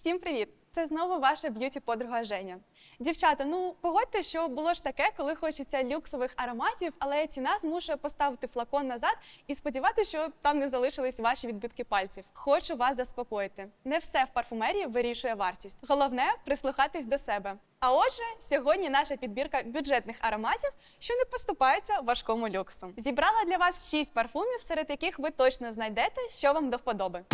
Всім привіт! Це знову ваша б'юті подруга Женя. Дівчата, ну погодьте, що було ж таке, коли хочеться люксових ароматів, але ціна змушує поставити флакон назад і сподіватися, що там не залишились ваші відбитки пальців. Хочу вас заспокоїти. Не все в парфумерії вирішує вартість. Головне прислухатись до себе. А отже, сьогодні наша підбірка бюджетних ароматів, що не поступається важкому люксу. Зібрала для вас 6 парфумів, серед яких ви точно знайдете, що вам до вподоби.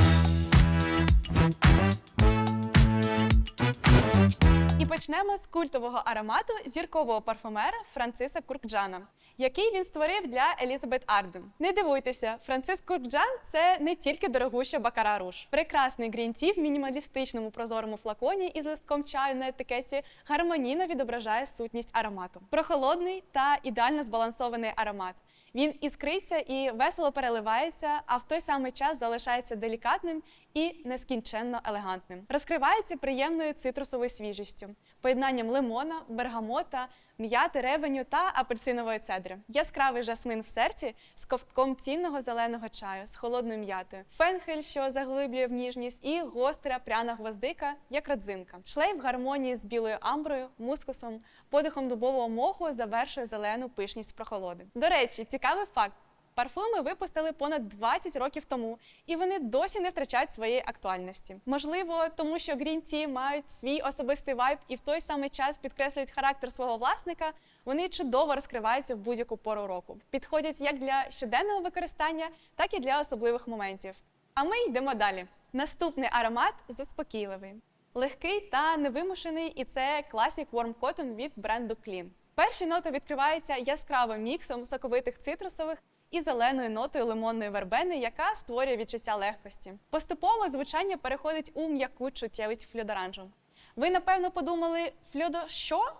І почнемо з культового аромату зіркового парфумера Франциса Куркджана, який він створив для Елізабет Арден. Не дивуйтеся, Францис Куркджан це не тільки дорогуща бакара руж. Прекрасний грінті в мінімалістичному прозорому флаконі із листком чаю на етикетці гармонійно відображає сутність аромату. Прохолодний та ідеально збалансований аромат. Він іскриться і весело переливається, а в той самий час залишається делікатним і нескінченно елегантним. Розкривається приємною цитрусовою свіжістю, поєднанням лимона, бергамота, м'яти, ревеню та апельсинової цедри. Яскравий жасмин в серці з ковтком цінного зеленого чаю з холодною м'ятою, фенхель, що заглиблює в ніжність, і гостра пряна гвоздика, як родзинка. Шлейф в гармонії з білою амброю, мускусом, подихом дубового моху завершує зелену пишність прохолоди. До речі, цікавий факт. Парфуми випустили понад 20 років тому, і вони досі не втрачають своєї актуальності. Можливо, тому що Green Tea мають свій особистий вайб і в той самий час підкреслюють характер свого власника. Вони чудово розкриваються в будь-яку пору року. Підходять як для щоденного використання, так і для особливих моментів. А ми йдемо далі. Наступний аромат заспокійливий, легкий та невимушений, і це Classic Warm Cotton від бренду Clean. Перші ноти відкриваються яскравим міксом соковитих цитрусових і зеленою нотою лимонної вербени, яка створює відчуття легкості. Поступово звучання переходить у м'яку чуттєвість фльодоранжу. Ви напевно подумали, фльодо що?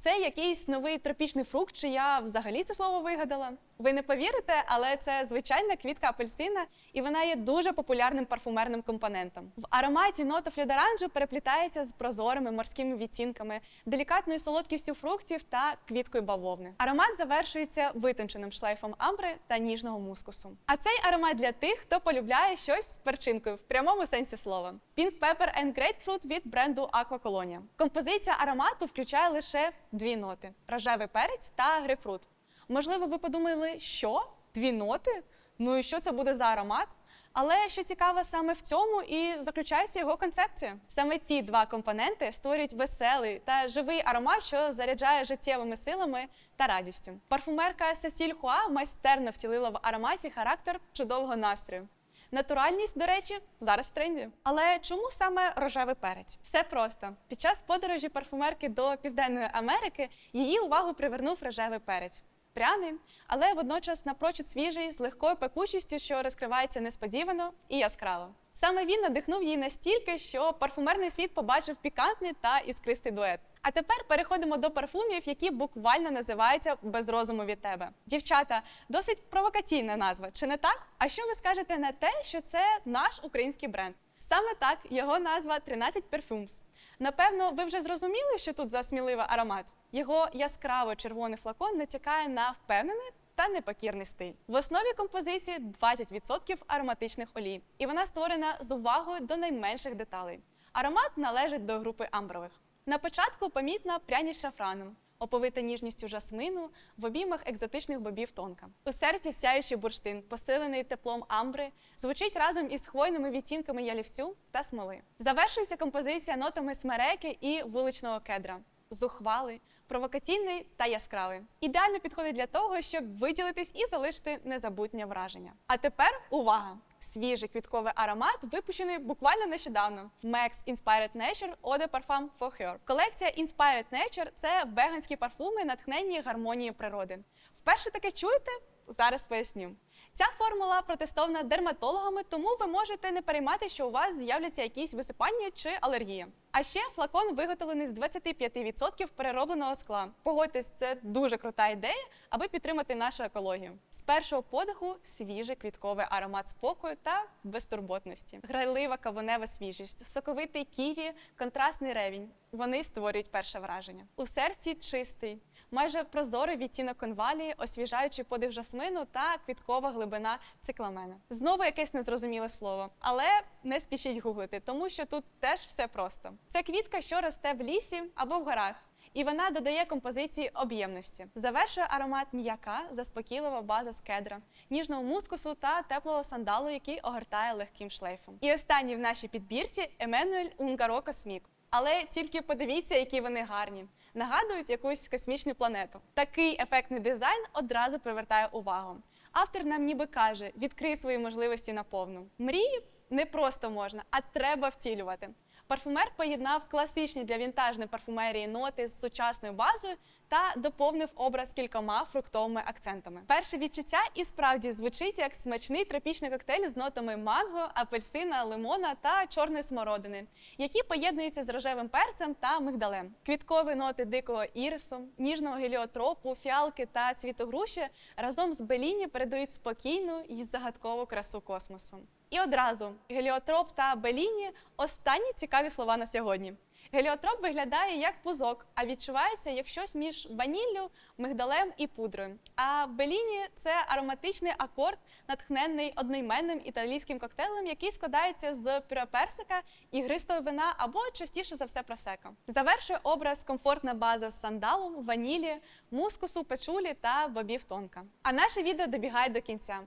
Це якийсь новий тропічний фрукт, чи я взагалі це слово вигадала? Ви не повірите, але це звичайна квітка апельсина, і вона є дуже популярним парфумерним компонентом. В ароматі нота фльодоранжу переплітається з прозорими морськими відтінками, делікатною солодкістю фруктів та квіткою бавовни. Аромат завершується витонченим шлейфом амбри та ніжного мускусу. А цей аромат для тих, хто полюбляє щось з перчинкою в прямому сенсі слова. Pink Pepper and Grapefruit від бренду Aqua Colonia. Композиція аромату включає лише дві ноти: рожевий перець та грейпфрут. Можливо, ви подумали, що дві ноти? Ну і що це буде за аромат? Але що цікаво саме в цьому і заключається його концепція. Саме ці два компоненти створюють веселий та живий аромат, що заряджає життєвими силами та радістю. Парфумерка Сесіль Хуа майстерно втілила в ароматі характер чудового настрою. Натуральність, до речі, зараз в тренді. Але чому саме рожевий перець? Все просто. Під час подорожі парфумерки до Південної Америки її увагу привернув рожевий перець. Пряний, але водночас напрочуд свіжий, з легкою пекучістю, що розкривається несподівано і яскраво. Саме він надихнув її настільки, що парфумерний світ побачив пікантний та іскристий дует. А тепер переходимо до парфумів, які буквально називаються без розуму від тебе. Дівчата, досить провокаційна назва, чи не так? А що ви скажете на те, що це наш український бренд? Саме так його назва 13 Perfumes. Напевно, ви вже зрозуміли, що тут за сміливий аромат. Його яскраво червоний флакон натякає на впевнений та непокірний стиль. В основі композиції 20% ароматичних олій, і вона створена з увагою до найменших деталей. Аромат належить до групи амбрових. На початку помітна пряність шафраном, оповита ніжністю жасмину в обіймах екзотичних бобів тонка. У серці сяючий бурштин, посилений теплом амбри, звучить разом із хвойними відтінками ялівцю та смоли. Завершується композиція нотами смереки і вуличного кедра. Зухвалий, провокаційний та яскравий. Ідеально підходить для того, щоб виділитись і залишити незабутнє враження. А тепер увага! Свіжий квітковий аромат випущений буквально нещодавно. Max Inspired Nature Eau de Parfum for Her. Колекція Inspired Nature – це веганські парфуми, натхненні гармонією природи. Вперше таке чуєте? Зараз поясню. Ця формула протестована дерматологами, тому ви можете не переймати, що у вас з'являться якісь висипання чи алергія. А ще флакон виготовлений з 25% переробленого скла. Погодьтесь, це дуже крута ідея, аби підтримати нашу екологію. З першого подиху свіжий квітковий аромат спокою та безтурботності, грайлива кавунева свіжість, соковитий ківі, контрастний ревінь. Вони створюють перше враження. У серці чистий, майже прозорий відтінок конвалії, освіжаючий подих жасмину та квіткова глибина цикламена. Знову якесь незрозуміле слово, але не спішіть гуглити, тому що тут теж все просто. Це квітка, що росте в лісі або в горах. І вона додає композиції об'ємності. Завершує аромат м'яка, заспокійлива база з кедра, ніжного мускусу та теплого сандалу, який огортає легким шлейфом. І останній в нашій підбірці Еммануель Унгаро Космік. Але тільки подивіться, які вони гарні. Нагадують якусь космічну планету. Такий ефектний дизайн одразу привертає увагу. Автор нам ніби каже: відкрий свої можливості наповну. Мрії не просто можна, а треба втілювати. Парфумер поєднав класичні для вінтажної парфумерії ноти з сучасною базою та доповнив образ кількома фруктовими акцентами. Перше відчуття і справді звучить як смачний тропічний коктейль з нотами манго, апельсина, лимона та чорної смородини, які поєднуються з рожевим перцем та мигдалем. Квіткові ноти дикого ірису, ніжного геліотропу, фіалки та цвітогруші разом з беліні передають спокійну і загадкову красу космосу. І одразу геліотроп та беліні останні цікаві слова на сьогодні. Геліотроп виглядає як пузок, а відчувається як щось між ваніллю, мигдалем і пудрою. А беліні це ароматичний акорд, натхнений одноіменним італійським коктейлем, який складається з пюре персика, ігристого вина або частіше за все просека. Завершує образ комфортна база з сандалом, ванілі, мускусу, печулі та бобів тонка. А наше відео добігає до кінця.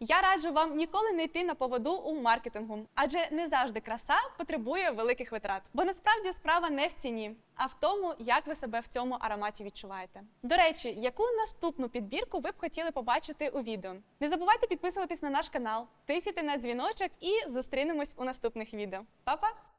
Я раджу вам ніколи не йти на поводу у маркетингу, адже не завжди краса потребує великих витрат. Бо насправді справа не в ціні, а в тому, як ви себе в цьому ароматі відчуваєте. До речі, яку наступну підбірку ви б хотіли побачити у відео? Не забувайте підписуватись на наш канал, тисяти на дзвіночок і зустрінемось у наступних відео. Па-па!